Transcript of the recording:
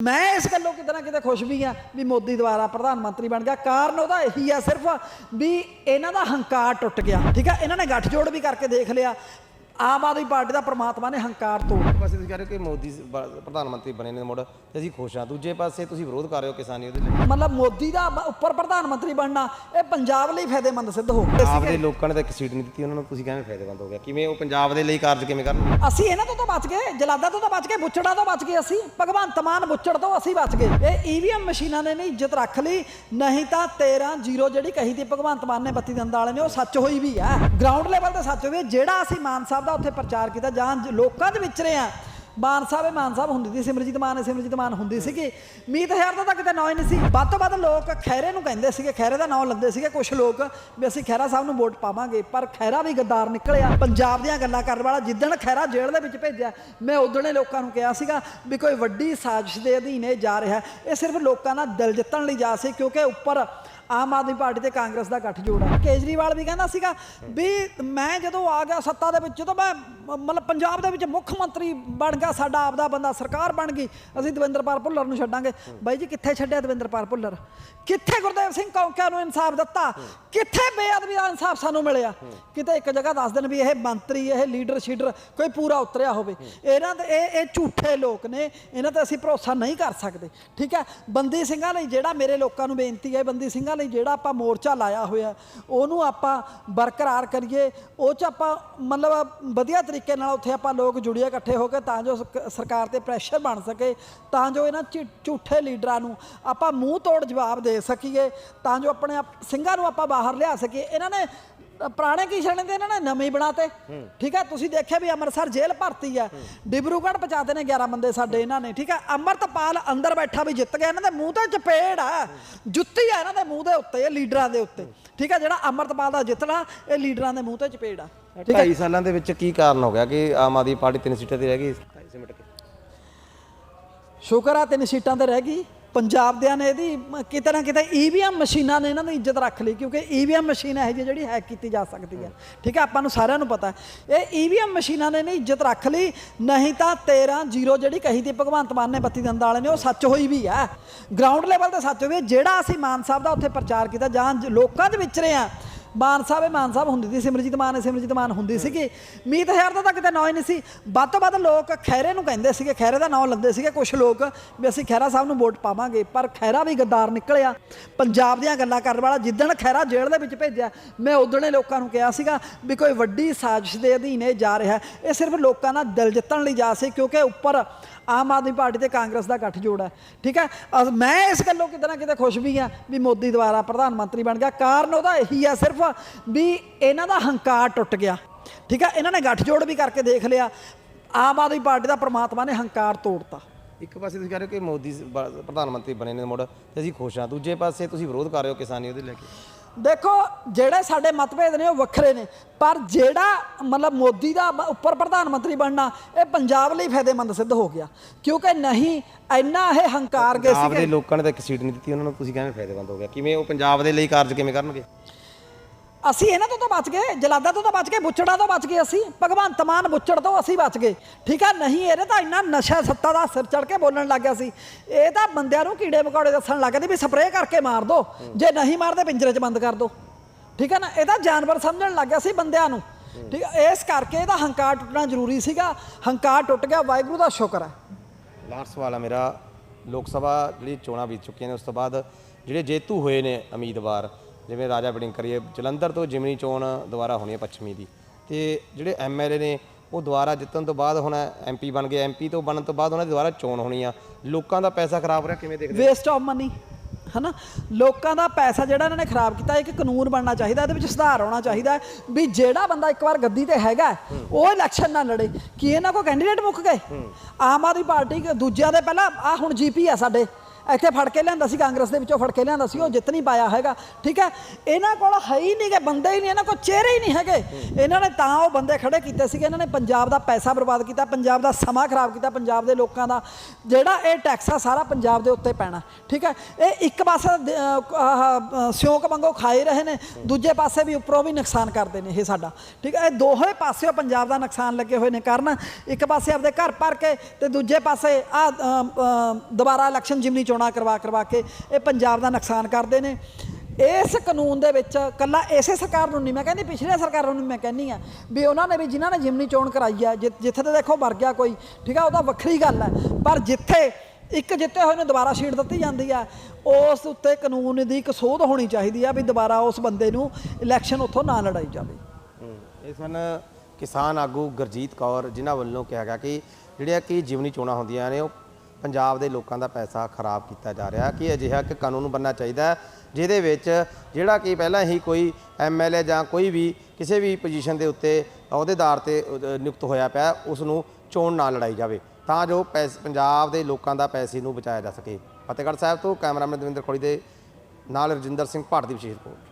ਮੈਂ ਇਸ ਗੱਲੋਂ ਕਿਤੇ ਨਾ ਕਿਤੇ ਖੁਸ਼ ਵੀ ਆ ਵੀ ਮੋਦੀ ਦੁਆਰਾ ਪ੍ਰਧਾਨ ਮੰਤਰੀ ਬਣ ਗਿਆ। ਕਾਰਨ ਉਹਦਾ ਇਹੀ ਆ ਸਿਰਫ ਵੀ ਇਹਨਾਂ ਦਾ ਹੰਕਾਰ ਟੁੱਟ ਗਿਆ, ਠੀਕ ਆ? ਇਹਨਾਂ ਨੇ ਗੱਠਜੋੜ ਵੀ ਕਰਕੇ ਦੇਖ ਲਿਆ। ਆਮ ਆਦਮੀ ਪਾਰਟੀ ਦਾ ਪ੍ਰਮਾਤਮਾ ਨੇ ਹੰਕਾਰ ਤੋੜ ਇੱਕ ਪਾਸੇ ਤੁਸੀਂ ਕਹਿ ਰਹੇ ਹੋ ਕਿ ਮੋਦੀ ਸ- ਬ- ਪ੍ਰਧਾਨ ਮੰਤਰੀ ਬਣੇ ਨੇ ਮੁੜ ਤੇ ਅਸੀਂ ਖੁਸ਼ ਹਾਂ। ਦੂਜੇ ਪਾਸੇ ਤੁਸੀਂ ਵਿਰੋਧ ਕਰ ਰਹੇ ਹੋ ਕਿਸਾਨੀ ਉਹਦੇ ਲਈ। ਮਤਲਬ ਮੋਦੀ ਦਾ ਬ- ਉੱਪਰ ਪ੍ਰਧਾਨ ਮੰਤਰੀ ਬਣਨਾ ਇਹ ਪੰਜਾਬ ਲਈ ਫਾਇਦੇਮੰਦ ਸਿੱਧ ਹੋ ਗਿਆ। ਆਪ ਦੇ ਲੋਕਾਂ ਨੇ ਤਾਂ ਇੱਕ ਸੀਟ ਨਹੀਂ ਦਿੱਤੀ ਉਹਨਾਂ ਨੂੰ ਤੁਸੀਂ ਕਹਿੰਦੇ ਫਾਇਦੇਮੰਦ ਹੋ ਗਿਆ। ਕਿਵੇਂ ਉਹ ਪੰਜਾਬ ਦੇ ਲਈ ਕਾਰਜ ਕਿਵੇਂ ਕਰਨਗੇ ਅਸੀਂ ਇਹਨਾਂ ਤੋਂ ਤਾਂ ਬਚ ਗਏ ਜਲਾਦਾ ਤੋਂ ਤਾਂ ਬਚ ਗਏ ਬੁੱਚੜਾ ਤੋਂ ਬਚ ਗਏ ਅਸੀਂ। ਭਗਵੰਤ ਮਾਨ ਬੁੱਚੜ ਤੋਂ ਅਸੀਂ ਬਚ ਗਏ। ਇਹ ਈਵੀਐਮ ਮਸ਼ੀਨਾਂ ਨੇ ਨਹੀਂ ਇੱਜ਼ਤ ਰੱਖ ਲਈ। ਨਹੀਂ ਤਾਂ 13 0 ਜਿਹੜੀ ਕਹੀ ਤੀ ਭਗਵੰਤ ਮਾਨ ਨੇ ਬੱਤੀ ਦੰਦ ਵਾਲੇ ਨੇ ਉਹ ਸੱਚ ਹੋਈ ਵੀ ਆ ਗਰਾਊਂਡ ਲੈਵਲ ਤੇ ਸੱਚ ਹੋਈ ਹੈ। ਜਿਹੜਾ ਅਸੀਂ ਮਾਨ ਸਾਹਿਬ ਦਾ ਉੱਥੇ ਪ੍ਰਚਾਰ ਕੀਤਾ ਜਾਂ ਜ- ਲੋਕਾਂ ਦੇ ਵਿਚਰੇ ਆ। ਮਾਨ ਸਾਹਿਬ, ਇਹ ਮਾਨ ਸਾਹਿਬ ਹੁੰਦੀ ਸੀ, ਸਿਮਰਜੀਤ ਮਾਨ ਸਿਮਰਜੀਤ ਮਾਨ ਹੁੰਦੀ ਸੀਗੀ। ਮੀਤ ਹਜ਼ਾਰ ਦਾ ਤਾਂ ਕਿਤੇ ਨਾਂ ਹੀ ਨਹੀਂ ਸੀ। ਵੱਧ ਤੋਂ ਵੱਧ ਲੋਕ ਖੈਰੇ ਨੂੰ ਕਹਿੰਦੇ ਸੀਗੇ ਖੈਰੇ ਦਾ ਨਾਂ ਲੈਂਦੇ ਸੀਗੇ। ਕੁਝ ਲੋਕ ਵੀ ਅਸੀਂ ਖੈਰਾ ਸਾਹਿਬ ਨੂੰ ਵੋਟ ਪਾਵਾਂਗੇ, ਪਰ ਖੈਰਾ ਵੀ ਗੱਦਾਰ ਨਿਕਲਿਆ। ਪੰਜਾਬ ਦੀਆਂ ਗੱਲਾਂ ਕਰਨ ਵਾਲਾ ਜਿੱਦਣ ਖੈਰਾ ਜੇਲ੍ਹ ਦੇ ਵਿੱਚ ਭੇਜਿਆ, ਮੈਂ ਉਦਣੇ ਲੋਕਾਂ ਨੂੰ ਕਿਹਾ ਸੀਗਾ ਵੀ ਕੋਈ ਵੱਡੀ ਸਾਜ਼ਿਸ਼ ਦੇ ਅਧੀਨ ਇਹ ਜਾ ਰਿਹਾ। ਇਹ ਸਿਰਫ ਲੋਕਾਂ ਦਾ ਦਿਲ ਜਿੱਤਣ ਲਈ ਜਾ ਸੀ, ਕਿਉਂਕਿ ਉੱਪਰ ਆਮ ਆਦਮੀ ਪਾਰਟੀ ਤੇ ਕਾਂਗਰਸ ਦਾ ਗੱਠਜੋੜ ਹੈ ਕੇਜਰੀਵਾਲ ਵੀ ਕਹਿੰਦਾ ਸੀਗਾ ਵੀ ਮੈਂ ਜਦੋਂ ਆ ਗਿਆ ਸੱਤਾ ਦੇ ਵਿੱਚ, ਜਦੋਂ ਮੈਂ, ਮਤਲਬ ਪੰਜਾਬ ਦੇ ਵਿੱਚ ਮੁੱਖ ਮੰਤਰੀ ਬਣ ਗਿਆ, ਸਾਡਾ ਆਪਦਾ ਬੰਦਾ ਸਰਕਾਰ ਬਣ ਗਈ, ਅਸੀਂ ਦਵਿੰਦਰਪਾਲ ਭੁੱਲਰ ਨੂੰ ਛੱਡਾਂਗੇ। ਬਾਈ ਜੀ, ਕਿੱਥੇ ਛੱਡਿਆ ਦਵਿੰਦਰਪਾਲ ਭੁੱਲਰ? ਕਿੱਥੇ ਗੁਰਦੇਵ ਸਿੰਘ ਕੌਂਕਿਆ ਨੂੰ ਇਨਸਾਫ ਦਿੱਤਾ? ਕਿੱਥੇ ਬੇਅਦਬੀ ਦਾ ਇਨਸਾਫ ਸਾਨੂੰ ਮਿਲਿਆ? ਕਿਤੇ ਇੱਕ ਜਗ੍ਹਾ ਦੱਸ ਦੇਣ ਵੀ ਇਹ ਮੰਤਰੀ, ਇਹ ਲੀਡਰ ਸ਼ੀਡਰ ਕੋਈ ਪੂਰਾ ਉਤਰਿਆ ਹੋਵੇ। ਇਹਨਾਂ ਦੇ, ਇਹ ਇਹ ਝੂਠੇ ਲੋਕ ਨੇ, ਇਹਨਾਂ ਤੇ ਅਸੀਂ ਭਰੋਸਾ ਨਹੀਂ ਕਰ ਸਕਦੇ। ਠੀਕ ਹੈ? ਬੰਦੀ ਸਿੰਘਾਂ ਲਈ ਜਿਹੜਾ ਮੇਰੇ ਲੋਕਾਂ ਨੂੰ ਬੇਨਤੀ ਹੈ, ਬੰਦੀ ਸਿੰਘਾਂ ਲਈ ਜਿਹੜਾ ਆਪਾਂ ਮੋਰਚਾ ਲਾਇਆ ਹੋਇਆ, ਉਹਨੂੰ ਆਪਾਂ ਬਰਕਰਾਰ ਕਰੀਏ। ਉਹ ਚ ਆਪਾਂ ਮਤਲਬ ਵਧੀਆ ਤਰੀਕੇ ਨਾਲ ਉੱਥੇ ਆਪਾਂ ਲੋਕ ਜੁੜੀਏ ਇਕੱਠੇ ਹੋ ਕੇ, ਤਾਂ ਜੋ ਸਰਕਾਰ ਤੇ ਪ੍ਰੈਸ਼ਰ ਬਣ ਸਕੇ, ਤਾਂ ਜੋ ਇਹਨਾਂ ਝੀ- ਝੂਠੇ ਲੀਡਰਾਂ ਨੂੰ ਆਪਾਂ ਮੂੰਹ ਤੋੜ ਜਵਾਬ ਦੇ ਸਕੀਏ, ਤਾਂ ਜੋ ਆਪਣੇ ਸਿੰਘਾਂ ਨੂੰ ਆਪਾਂ ਬਾਹਰ ਲਿਆ ਸਕੀਏ। ਇਹਨਾਂ ਨੇ ਪੁਰਾਣੇ ਕੀ ਛੜਨ ਦੇ ਇਹਨਾਂ ਨੇ? ਨਵੇਂ ਹੀ ਬਣਾਤੇ। ਠੀਕ ਹੈ? ਤੁਸੀਂ ਦੇਖਿਆ ਵੀ ਅੰਮ੍ਰਿਤਸਰ ਜੇਲ੍ਹ ਭਰਤੀ ਹੈ। ਡਿਬਰੂਗੜ੍ਹ ਪਹੁੰਚਾਤੇ ਨੇ 11 ਬੰਦੇ ਸਾਡੇ ਇਹਨਾਂ ਨੇ ਠੀਕ ਹੈ? ਅੰਮ੍ਰਿਤਪਾਲ ਅੰਦਰ ਬੈਠਾ ਵੀ ਜਿੱਤ ਗਿਆ। ਇਹਨਾਂ ਦੇ ਮੂੰਹ ਤੇ ਚਪੇੜ ਆ ਜੁੱਤੀ ਆ ਇਹਨਾਂ ਦੇ ਮੂੰਹ ਦੇ ਉੱਤੇ ਇਹ ਲੀਡਰਾਂ ਦੇ ਉੱਤੇ। ਠੀਕ ਹੈ? ਜਿਹੜਾ ਅੰਮ੍ਰਿਤਪਾਲ ਦਾ ਜਿੱਤਣਾ ਇਹ ਲੀਡਰਾਂ ਦੇ ਮੂੰਹ ਤੇ ਚਪੇੜ ਆ ਠੀਕ ਹੈ? 2.5 ਸਾਲਾਂ ਦੇ ਵਿੱਚ ਕੀ ਕਾਰਨ ਹੋ ਗਿਆ ਕਿ ਆਮ ਆਦਮੀ ਪਾਰਟੀ ਤਿੰਨ ਸੀਟਾਂ ਤੇ ਰਹਿ ਗਈ? 2.5 ਸਿਮਟ ਕੇ ਸ਼ੁਕਰ ਆ ਤਿੰਨ ਸੀਟਾਂ ਤੇ ਰਹਿ ਗਈ। ਪੰਜਾਬ ਦਿਆਂ ਨੇ ਇਹਦੀ ਕਿਤੇ ਨਾ ਕਿਤੇ ਈਵੀਐਮ ਮਸ਼ੀਨਾਂ ਨੇ ਇਹਨਾਂ ਦੀ ਇੱਜ਼ਤ ਰੱਖ ਲਈ, ਕਿਉਂਕਿ ਈਵੀਐਮ ਮਸ਼ੀਨ ਹੈ ਜਿਹੜੀ ਹੈਕ ਕੀਤੀ ਜਾ ਸਕਦੀ ਹੈ। ਠੀਕ ਹੈ, ਆਪਾਂ ਨੂੰ ਸਾਰਿਆਂ ਨੂੰ ਪਤਾ ਹੈ। ਇਹ ਈਵੀਐਮ ਮਸ਼ੀਨਾਂ ਨੇ ਨਹੀਂ ਇੱਜ਼ਤ ਰੱਖ ਲਈ, ਨਹੀਂ ਤਾਂ 13 0 ਜਿਹੜੀ ਕਹੀ ਤੀ ਭਗਵੰਤ ਮਾਨ ਨੇ ਬੱਤੀ ਦੰਦ ਵਾਲੇ ਨੇ, ਉਹ ਸੱਚ ਹੋਈ ਵੀ ਆ ਗਰਾਊਂਡ ਲੈਵਲ ਤੇ ਸੱਚ ਹੋਈ ਹੈ। ਜਿਹੜਾ ਅਸੀਂ ਮਾਨ ਸਾਹਿਬ ਦਾ ਉੱਥੇ ਪ੍ਰਚਾਰ ਕੀਤਾ, ਜਾਂ ਜ- ਲੋਕਾਂ ਦੇ ਵਿਚਰੇ ਆ ਮਾਨ ਸਾਹਿਬ ਇਹ ਮਾਨ ਸਾਹਿਬ ਹੁੰਦੀ ਸੀ ਸਿਮਰਜੀਤ ਮਾਨ ਇਹ ਸਿਮਰਜੀਤ ਮਾਨ ਹੁੰਦੀ ਸੀਗੀ। ਮੀਤ ਹਜ਼ਾਰ ਦਾ ਤਾਂ ਕਿਤੇ ਨਾਂ ਹੀ ਨਹੀਂ ਸੀ। ਵੱਧ ਤੋਂ ਵੱਧ ਲੋਕ ਖੈਰੇ ਨੂੰ ਕਹਿੰਦੇ ਸੀਗੇ ਖੈਰੇ ਦਾ ਨਾਂ ਲੈਂਦੇ ਸੀਗੇ। ਕੁਝ ਲੋਕ ਵੀ ਅਸੀਂ ਖੈਰਾ ਸਾਹਿਬ ਨੂੰ ਵੋਟ ਪਾਵਾਂਗੇ ਪਰ ਖੈਰਾ ਵੀ ਗੱਦਾਰ ਨਿਕਲਿਆ। ਪੰਜਾਬ ਦੀਆਂ ਗੱਲਾਂ ਕਰਨ ਵਾਲਾ ਜਿੱਦਣ ਖੈਰਾ ਜੇਲ੍ਹ ਦੇ ਵਿੱਚ ਭੇਜਿਆ ਮੈਂ ਉਦਣੇ ਲੋਕਾਂ ਨੂੰ ਕਿਹਾ ਸੀਗਾ ਵੀ ਕੋਈ ਵੱਡੀ ਸਾਜ਼ਿਸ਼ ਦੇ ਅਧੀਨ ਇਹ ਜਾ ਰਿਹਾ ਇਹ ਸਿਰਫ ਲੋਕਾਂ ਦਾ ਦਿਲ ਜਿੱਤਣ ਲਈ ਜਾ ਸੀ ਕਿਉਂਕਿ ਉੱਪਰ ਆਮ ਆਦਮੀ ਪਾਰਟੀ ਤੇ ਕਾਂਗਰਸ ਦਾ ਗੱਠਜੋੜ ਹੈ। ਠੀਕ ਹੈ? ਮੈਂ ਇਸ ਗੱਲੋਂ ਕਿਤੇ ਨਾ ਕਿਤੇ ਖੁਸ਼ ਵੀ ਆ ਵੀ ਮੋਦੀ ਦੁਆਰਾ ਪ੍ਰਧਾਨ ਮੰਤਰੀ ਬਣ ਗਿਆ। ਕਾਰਨ ਉਹਦਾ ਇਹੀ ਆ ਸਿਰਫ ਵੀ ਇਹਨਾਂ ਦਾ ਹੰਕਾਰ ਟੁੱਟ ਗਿਆ। ਠੀਕ ਹੈ ਇਹਨਾਂ ਨੇ ਗੱਠਜੋੜ ਵੀ ਕਰਕੇ ਦੇਖ ਲਿਆ। ਆਮ ਆਦਮੀ ਪਾਰਟੀ ਦਾ ਪ੍ਰਮਾਤਮਾ ਨੇ ਹੰਕਾਰ ਤੋੜਤਾ। ਇੱਕ ਪਾਸੇ ਤੁਸੀਂ ਕਹਿ ਰਹੇ ਹੋ ਕਿ ਮੋਦੀ ਪ੍ਰਧਾਨ ਮੰਤਰੀ ਬਣੇ ਨੇ ਮੁੜ ਤੇ ਅਸੀਂ ਖੁਸ਼ ਹਾਂ। ਦੂਜੇ ਪਾਸੇ ਤੁਸੀਂ ਵਿਰੋਧ ਕਰ ਰਹੇ ਹੋ ਕਿਸਾਨੀ ਉਹਦੇ ਲੈ ਕੇ। ਦੇਖੋ ਜਿਹੜੇ ਸਾਡੇ ਮਤਭੇਦ ਨੇ ਉਹ ਵੱਖਰੇ ਨੇ। ਪਰ ਜਿਹੜਾ ਮਤਲਬ ਮੋਦੀ ਦਾ ਉੱਪਰ ਪ੍ਰਧਾਨ ਮੰਤਰੀ ਬਣਨਾ ਇਹ ਪੰਜਾਬ ਲਈ ਫਾਇਦੇਮੰਦ ਸਿੱਧ ਹੋ ਗਿਆ। ਕਿਉਂਕਿ ਨਹੀਂ ਇੰਨਾ ਇਹ ਹੰਕਾਰ ਗਏ ਪੰਜਾਬ ਸੀਗੇ। ਦੇ ਲੋਕਾਂ ਨੇ ਤਾਂ ਇੱਕ ਸੀਟ ਨਹੀਂ ਦਿੱਤੀ ਉਹਨਾਂ ਨੂੰ ਤੁਸੀਂ ਕਹਿੰਦੇ ਫਾਇਦੇਮੰਦ ਹੋ ਗਿਆ। ਕਿਵੇਂ ਉਹ ਪੰਜਾਬ ਦੇ ਲਈ ਕਾਰਜ ਕਿਵੇਂ ਕਰਨਗੇ? ਅਸੀਂ ਇਹਨਾਂ ਤੋਂ ਤਾਂ ਬਚ ਗਏ, ਜਲਾਦਾ ਤੋਂ ਤਾਂ ਬਚ ਗਏ, ਬੁੱਚੜਾ ਤੋਂ ਬਚ ਗਏ ਅਸੀਂ, ਭਗਵੰਤ ਮਾਨ, ਬੁੱਚੜ ਤੋਂ ਅਸੀਂ ਬਚ ਗਏ। ਠੀਕ ਆ, ਨਹੀਂ ਇਹਨੇ ਤਾਂ ਇੰਨਾ ਨਸ਼ਾ ਸੱਤਾ ਦਾ ਸਿਰ ਚੜ ਕੇ ਬੋਲਣ ਲੱਗ ਗਿਆ ਸੀ। ਇਹ ਤਾਂ ਬੰਦਿਆਂ ਨੂੰ ਕੀੜੇ ਮਕੌੜੇ ਦੱਸਣ ਲੱਗ ਗਏ ਵੀ ਸਪਰੇਅ ਕਰਕੇ ਮਾਰ ਦੋ, ਜੇ ਨਹੀਂ ਮਾਰਦੇ ਪਿੰਜਰੇ 'ਚ ਬੰਦ ਕਰ ਦੋ। ਠੀਕ ਹੈ ਨਾ, ਇਹ ਤਾਂ ਜਾਨਵਰ ਸਮਝਣ ਲੱਗ ਗਿਆ ਸੀ ਬੰਦਿਆਂ ਨੂੰ। ਠੀਕ ਆ, ਇਸ ਕਰਕੇ ਇਹਦਾ ਹੰਕਾਰ ਟੁੱਟਣਾ ਜ਼ਰੂਰੀ ਸੀਗਾ। ਹੰਕਾਰ ਟੁੱਟ ਗਿਆ, ਵਾਹਿਗੁਰੂ ਦਾ ਸ਼ੁਕਰ ਹੈ ਲਾਸਟ ਸਵਾਲ ਆ ਮੇਰਾ। ਲੋਕ ਸਭਾ ਜਿਹੜੀ ਚੋਣਾਂ ਬੀਤ ਚੁੱਕੀਆਂ ਨੇ, ਉਸ ਤੋਂ ਬਾਅਦ ਜਿਹੜੇ ਜੇਤੂ ਹੋਏ ਨੇ ਉਮੀਦਵਾਰ ਜਿਵੇਂ ਰਾਜਾ ਬੜਿੰਗ ਕਰੀਏ ਜਲੰਧਰ ਤੋਂ ਜਿਮਨੀ ਚੋਣ ਦੁਬਾਰਾ ਹੋਣੀ ਹੈ ਪੱਛਮੀ ਦੀ। ਤੇ ਜਿਹੜੇ ਐਮਐਲਏ ਨੇ ਉਹ ਦੁਬਾਰਾ ਜਿੱਤਣ ਤੋਂ ਬਾਅਦ ਹੁਣ ਐਮਪੀ ਬਣ ਗਏ। ਐਮਪੀ ਤੋਂ ਬਣਨ ਤੋਂ ਬਾਅਦ ਉਹਨਾਂ ਦੀ ਦੁਬਾਰਾ ਚੋਣ ਹੋਣੀ ਆ। ਲੋਕਾਂ ਦਾ ਪੈਸਾ ਖਰਾਬ ਹੋ ਰਿਹਾ ਕਿਵੇਂ ਦੇਖਦੇ ਵੇਸਟ ਆਫ ਮਨੀ ਹਨਾ? ਲੋਕਾਂ ਦਾ ਪੈਸਾ ਜਿਹੜਾ ਇਹਨਾਂ ਨੇ ਖਰਾਬ ਕੀਤਾ ਇੱਕ ਕਾਨੂੰਨ ਬਣਨਾ ਚਾਹੀਦਾ ਇਹਦੇ ਵਿੱਚ ਸੁਧਾਰ ਆਉਣਾ ਚਾਹੀਦਾ ਵੀ ਜਿਹੜਾ ਬੰਦਾ ਇੱਕ ਵਾਰ ਗੱਦੀ ਤੇ ਹੈਗਾ ਉਹ ਇਲੈਕਸ਼ਨ ਨਾ ਲੜੇ। ਕੀ ਇਹਨਾਂ ਕੋ ਕੈਂਡੀਡੇਟ ਮੁੱਕ ਗਏ? ਆਮ ਆਦਮੀ ਪਾਰਟੀ ਦੂਜਿਆਂ ਦੇ ਪਹਿਲਾਂ ਆ ਹੁਣ ਜੀਪੀ ਆ ਸਾਡੇ। ਇੱਥੇ ਫੜ ਕੇ ਲਿਆਂਦਾ ਸੀ, ਕਾਂਗਰਸ ਦੇ ਵਿੱਚੋਂ ਫੜ ਕੇ ਲਿਆਂਦਾ ਸੀ, ਉਹ ਜਿੱਤ ਨਹੀਂ ਪਾਇਆ ਹੈਗਾ, ਠੀਕ ਹੈ? ਇਹਨਾਂ ਕੋਲ ਹੈ ਹੀ ਨਹੀਂ ਗੇ, ਬੰਦੇ ਹੀ ਨਹੀਂ, ਇਹਨਾਂ ਕੋਲ ਚਿਹਰੇ ਹੀ ਨਹੀਂ ਹੈਗੇ। ਇਹਨਾਂ ਨੇ ਤਾਂ ਉਹ ਬੰਦੇ ਖੜੇ ਕੀਤੇ ਸੀਗੇ, ਇਹਨਾਂ ਨੇ ਪੰਜਾਬ ਦਾ ਪੈਸਾ ਬਰਬਾਦ ਕੀਤਾ, ਪੰਜਾਬ ਦਾ ਸਮਾਂ ਖਰਾਬ ਕੀਤਾ, ਪੰਜਾਬ ਦੇ ਲੋਕਾਂ ਦਾ, ਜਿਹੜਾ ਇਹ ਟੈਕਸ ਆ, ਸਾਰਾ ਪੰਜਾਬ ਦੇ ਉੱਤੇ ਪੈਣਾ, ਠੀਕ ਹੈ? ਇਹ ਇੱਕ ਪਾਸੇ ਸਿਉਂਕ ਵਾਂਗੂ ਖਾਏ ਰਹੇ ਨੇ, ਦੂਜੇ ਪਾਸੇ ਵੀ ਉੱਪਰੋਂ ਵੀ ਨੁਕਸਾਨ ਕਰਦੇ ਨੇ ਇਹ ਸਾਡਾ, ਠੀਕ ਹੈ? ਇਹ ਦੋਹੇ ਪਾਸਿਓਂ ਪੰਜਾਬ ਦਾ ਨੁਕਸਾਨ ਲੱਗੇ ਹੋਏ ਨੇ ਕਰਨ, ਇੱਕ ਪਾਸੇ ਆਪਦੇ ਘਰ ਭਰ ਕੇ ਤੇ ਦੂਜੇ ਪਾਸੇ ਆ ਦੁਬਾਰਾ ਇਲੈਕਸ਼ਨ ਜਿਮਨੀ ਚੋਣ ਕਰਵਾ ਕਰਵਾ ਕੇ ਇਹ ਪੰਜਾਬ ਦਾ ਨੁਕਸਾਨ ਕਰਦੇ ਨੇ। ਇਸ ਕਾਨੂੰਨ ਦੇ ਵਿੱਚ ਕੱਲਾ ਇਸੇ ਸਰਕਾਰ ਨੂੰ ਨਹੀਂ, ਮੈਂ ਕਹਿੰਦੀ ਪਿਛਲੇ ਸਰਕਾਰਾਂ ਨੂੰ ਮੈਂ ਕਹਿੰਨੀ ਆ ਵੀ ਉਹਨਾਂ ਨੇ ਵੀ ਜਿਨ੍ਹਾਂ ਨੇ ਜਿਮਨੀ ਚੋਣ ਕਰਾਈ ਆ ਜਿੱਥੇ ਤੇ ਦੇਖੋ ਵਰ ਗਿਆ ਕੋਈ, ਠੀਕ ਆ ਉਹਦਾ ਵੱਖਰੀ ਗੱਲ ਹੈ ਪਰ ਜਿੱਥੇ ਇੱਕ ਜਿੱਤੇ ਹੋਏ ਨੂੰ ਦੁਬਾਰਾ ਸੀਟ ਦਿੱਤੀ ਜਾਂਦੀ ਆ, ਉਸ ਉੱਤੇ ਕਾਨੂੰਨ ਦੀ ਇੱਕ ਸੋਧ ਹੋਣੀ ਚਾਹੀਦੀ ਆ ਵੀ ਦੁਬਾਰਾ ਉਸ ਬੰਦੇ ਨੂੰ ਇਲੈਕਸ਼ਨ ਉੱਥੋਂ ਨਾ ਲੜਾਈ ਜਾਵੇ। ਇਸ ਸਨ ਕਿਸਾਨ ਆਗੂ ਗੁਰਜੀਤ ਕੌਰ, ਜਿਨ੍ਹਾਂ ਵੱਲੋਂ ਕਿਹਾ ਗਿਆ ਕਿ ਜਿਹੜੀਆਂ ਕਿ ਜਿਮਨੀ ਚੋਣਾਂ ਹੁੰਦੀਆਂ ਨੇ, ਉਹ ਪੰਜਾਬ ਦੇ ਲੋਕਾਂ ਦਾ ਪੈਸਾ ਖਰਾਬ ਕੀਤਾ ਜਾ ਰਿਹਾ ਕਿ ਅਜਿਹਾ ਇੱਕ ਕਾਨੂੰਨ ਬਣਨਾ ਚਾਹੀਦਾ ਜਿਹਦੇ ਵਿੱਚ ਜਿਹੜਾ ਕਿ ਪਹਿਲਾਂ ਹੀ ਕੋਈ ਐਮਐਲਏ ਜਾਂ ਕੋਈ ਵੀ ਕਿਸੇ ਵੀ ਪੋਜੀਸ਼ਨ ਦੇ ਉੱਤੇ ਅਹੁਦੇਦਾਰ ਤੇ ਨਿਯੁਕਤ ਹੋਇਆ ਪਿਆ ਉਸ ਨੂੰ ਚੋਣ ਨਾ ਲੜਾਈ ਜਾਵੇ ਤਾਂ ਜੋ ਪੈਸ, ਪੰਜਾਬ ਦੇ ਲੋਕਾਂ ਦਾ ਪੈਸੇ ਨੂੰ ਬਚਾਇਆ ਜਾ ਸਕੇ। ਫਤਿਹਗੜ੍ਹ ਸਾਹਿਬ ਤੋਂ ਕੈਮਰਾਮੈਨ ਦਵਿੰਦਰ ਖੋੜੀ ਦੇ ਨਾਲ ਰਜਿੰਦਰ ਸਿੰਘ ਭਾਟ ਦੀ ਵਿਸ਼ੇਸ਼ ਰਿਪੋਰਟ।